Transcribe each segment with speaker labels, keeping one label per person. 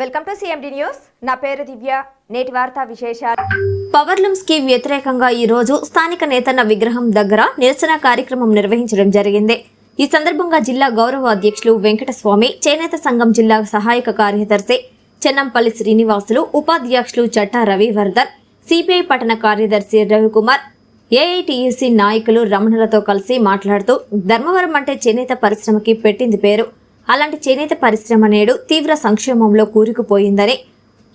Speaker 1: Welcome to CMD news నా పేరు దివ్య. నేటి వార్తా విశేషాలు.
Speaker 2: పవర్లూమ్స్కి వ్యతిరేకంగా ఈ రోజు స్థానిక నేతన్న విగ్రహం దగ్గర నిరసన కార్యక్రమం నిర్వహించడం జరిగింది. ఈ సందర్భంగా జిల్లా గౌరవ అధ్యక్షులు వెంకటస్వామి చేనేత సంఘం జిల్లా సహాయక కార్యదర్శి చెన్నంపల్లి శ్రీనివాసులు ఉపాధ్యక్షులు చట్టా రవివర్ధన్ సిపిఐ పట్టణ కార్యదర్శి రవికుమార్ ఏఐటియుసి నాయకులు రమణులతో కలిసి మాట్లాడుతూ ధర్మవరం అంటే చేనేత పరిశ్రమకి పెట్టింది పేరు. అలాంటి చేనేత పరిశ్రమ నేడు తీవ్ర సంక్షేమంలో కూరుకుపోయిందని.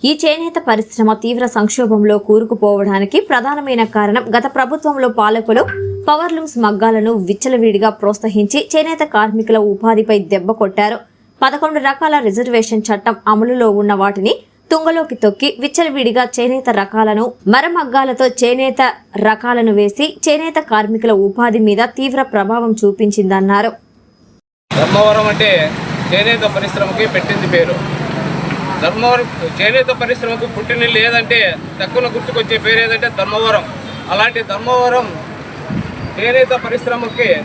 Speaker 2: ఈ చేనేత పరిశ్రమ తీవ్ర సంక్షోభంలో కూరుకుపోవడానికి ప్రధానమైన కారణం గత ప్రభుత్వంలో పాలకులు పవర్లూమ్స్ మగ్గాలను విచ్చలవిడిగా ప్రోత్సహించి చేనేత కార్మికుల ఉపాధిపై దెబ్బ కొట్టారు. పదకొండు రకాల రిజర్వేషన్ చట్టం అమలులో ఉన్న వాటిని తుంగలోకి తొక్కి విచ్చలవిడిగా చేనేత రకాలను మరమగ్గాలతో చేనేత రకాలను వేసి చేనేత కార్మికుల ఉపాధి మీద తీవ్ర ప్రభావం చూపించిందన్నారు.
Speaker 3: ధర్మవరం అంటే చేనేత పరిశ్రమకి పెట్టింది పేరు. ధర్మవరం చేనేత పరిశ్రమకు పుట్టినిల్లు ఏదంటే తక్కువ గుర్తుకొచ్చే పేరు ఏదంటే ధర్మవరం. అలాంటి ధర్మవరం చేనేత పరిశ్రమకి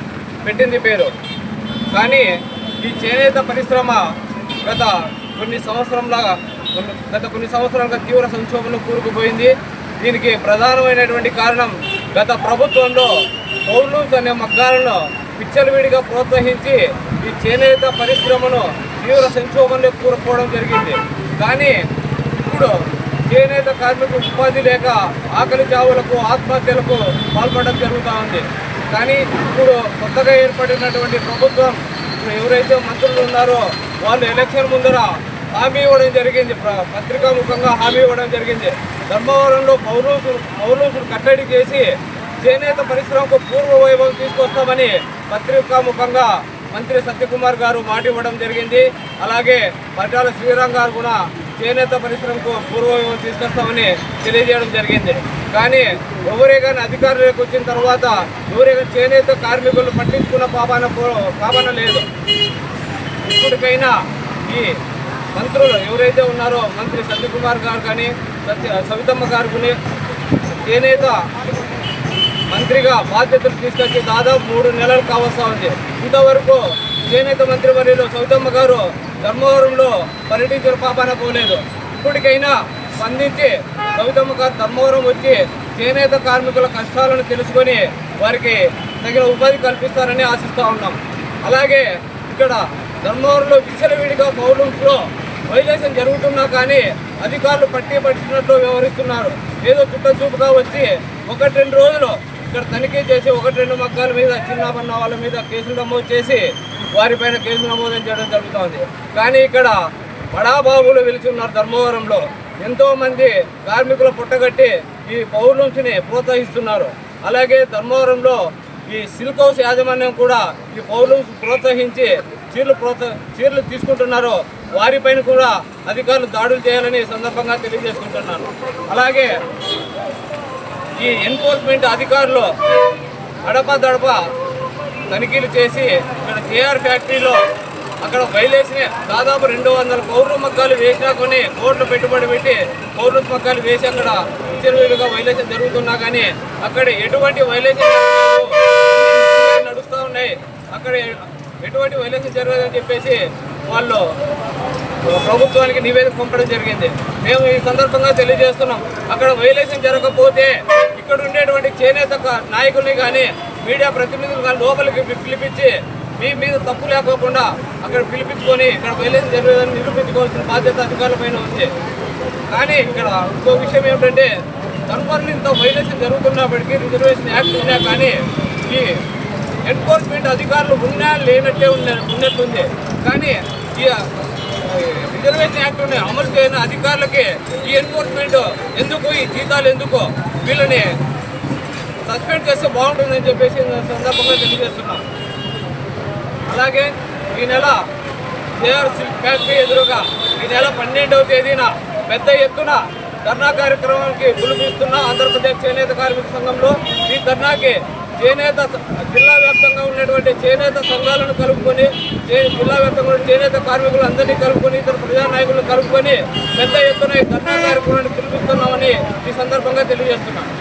Speaker 3: పెట్టింది పేరు. కానీ ఈ చేనేత పరిశ్రమ గత కొన్ని సంవత్సరంలా కొన్ని- గత కొన్ని సంవత్సరాలుగా తీవ్ర సంక్షోభంలో కూరుకుపోయింది. దీనికి ప్రధానమైనటువంటి కారణం గత ప్రభుత్వంలో పౌర్లూమ్స్ అనే మగ్గాలను విచ్చలవిడిగా ప్రోత్సహించి ఈ చేనేత పరిశ్రమను తీవ్ర సంక్షోభంలో కూరుకోవడం జరిగింది. కానీ ఇప్పుడు చేనేత కార్మికులు ఉపాధి లేక ఆకలి చావులకు ఆత్మహత్యలకు పాల్పడడం జరుగుతూ ఉంది. కానీ ఇప్పుడు కొత్తగా ఏర్పడినటువంటి ప్రభుత్వం ఇప్పుడు ఎవరైతే మంత్రులు ఉన్నారో వాళ్ళు ఎలక్షన్ ముందర హామీ ఇవ్వడం జరిగింది. పత్రికాముఖంగా హామీ ఇవ్వడం జరిగింది. ధర్మవరంలో పౌరులు పౌరులు కట్టడి చేసి చేనేత పరిశ్రమకు పూర్వ వైభవం తీసుకొస్తామని పత్రికాముఖంగా మంత్రి సత్యకుమార్ గారు మాట ఇవ్వడం జరిగింది. అలాగే పట్టాల శ్రీరామ్ గారు కూడా చేనేత పరిశ్రమకు పూర్వవైభవం తీసుకొస్తామని తెలియజేయడం జరిగింది. కానీ ఎవరే కానీ అధికారులకు వచ్చిన తర్వాత ఎవరే చేనేత కార్మికులు పట్టించుకున్న పాపాన పో- పాపాన లేదు. ఇప్పటికైనా ఈ మంత్రులు ఎవరైతే ఉన్నారో మంత్రి సత్యకుమార్ గారు కానీ సత్య సవితమ్మ గారు కానీ చేనేత మంత్రిగా బాధ్యతలు తీసుకొచ్చి దాదాపు మూడు నెలలు కావస్తా ఉంది. ఇంతవరకు చేనేత మంత్రి వర్యులు సౌతమ్మ గారు ధర్మవరంలో పర్యటించిన పాపాన పోలేదు. ఇప్పటికైనా స్పందించి సౌతమ్మ గారు ధర్మవరం వచ్చి చేనేత కార్మికుల కష్టాలను తెలుసుకొని వారికి తగిన ఉపాధి కల్పిస్తారని ఆశిస్తూ ఉన్నాం. అలాగే ఇక్కడ ధర్మవరంలో విచ్చలవిడిగా పౌర్ణంలో వైలేషన్ జరుగుతున్నా కానీ అధికారులు పట్టి పట్టినట్లు వ్యవహరిస్తున్నారు. ఏదో చుట్టచూపుగా వచ్చి ఒకటి రెండు రోజులు ఇక్కడ తనిఖీ చేసి ఒకటి రెండు మగ్గాల మీద చిన్న వాళ్ళ మీద కేసులు నమోదు చేసి వారిపైన కేసు నమోదు చేయడం జరుగుతోంది. కానీ ఇక్కడ బడాబాబులు వెలిచున్నారు ధర్మవరంలో. ఎంతోమంది కార్మికులు కార్మికుల పుట్టగట్టి ఈ పౌర్ణంసిని ప్రోత్సహిస్తున్నారు. అలాగే ధర్మవరంలో ఈ సిల్క్ హౌస్ యాజమాన్యం కూడా ఈ పౌరులు ప్రోత్సహించి చీరలు ప్రోత్స చీరలు తీసుకుంటున్నారో. వారిపైన కూడా అధికారులు దాడులు చేయాలని సందర్భంగా తెలియజేసుకుంటున్నాను. అలాగే ఈ ఎన్ఫోర్స్మెంట్ అధికారులు అడప దడప తనిఖీలు చేసి ఇక్కడ కేఆర్ ఫ్యాక్టరీలో అక్కడ వైలేసిన దాదాపు రెండు వందల పౌర్ణ మగ్గాలు వేసినా కొన్ని కోట్లు పెట్టుబడి పెట్టి పౌర్ణ మగ్గాలు వేసి అక్కడ ఇంటర్వ్యూలుగా వైలేషన్ జరుగుతున్నా కానీ అక్కడ ఎటువంటి వైలేషన్ నడుస్తూ ఉన్నాయి. అక్కడ ఎటువంటి వైలేషన్ జరగదని చెప్పేసి వాళ్ళు ప్రభుత్వానికి నివేదిక పంపడం జరిగింది. మేము ఈ సందర్భంగా తెలియజేస్తున్నాం. అక్కడ వైలేషన్ జరగకపోతే ఇక్కడ ఉండేటువంటి చేనేత నాయకుల్ని కానీ మీడియా ప్రతినిధులు కానీ లోపలికి పిలిపించి మీ మీద తప్పు లేకోకుండా అక్కడ పిలిపించుకొని ఇక్కడ వెళ్ళేది జరగదని నిరూపించుకోవాల్సిన బాధ్యత అధికారులపైన ఉంది. కానీ ఇక్కడ ఇంకో విషయం ఏమిటంటే ధర్మవరం ఇంత వైలేషన్ జరుగుతున్నప్పటికీ రిజర్వేషన్ యాక్ట్ ఉన్నా కానీ ఈ ఎన్ఫోర్స్మెంట్ అధికారులు ఉన్నా లేనట్టే ఉన్న ఉన్నట్టుంది. కానీ ఈ రిజర్వేషన్ యాక్ట్ అమలు చేయని అధికారులకి ఈ ఎన్ఫోర్స్మెంట్ ఎందుకు ఈ జీతాలు ఎందుకు వీళ్ళని సస్పెండ్ చేస్తే బాగుంటుందని చెప్పేసి సందర్భంగా తెలియజేస్తున్నాం. అలాగే ఈ నెల జేఆర్ సిల్క్ ఫ్యాక్టరీ ఎదురుగా ఈ నెల పన్నెండవ తేదీన పెద్ద ఎత్తున ధర్నా కార్యక్రమానికి పిలుపుస్తున్న ఆంధ్రప్రదేశ్ చేనేత కార్మిక సంఘంలో ఈ ధర్నాకి చేనేత జిల్లా వ్యాప్తంగా ఉన్నటువంటి చేనేత సంఘాలను కలుపుకొని జిల్లా వ్యాప్తంగా చేనేత కార్మికులు అందరినీ కలుపుకొని ఇతర ప్రజా నాయకులను కలుపుకొని పెద్ద ఎత్తున ఈ ధర్నా కార్యక్రమాన్ని పిలిపిస్తున్నామని ఈ సందర్భంగా తెలియజేస్తున్నాను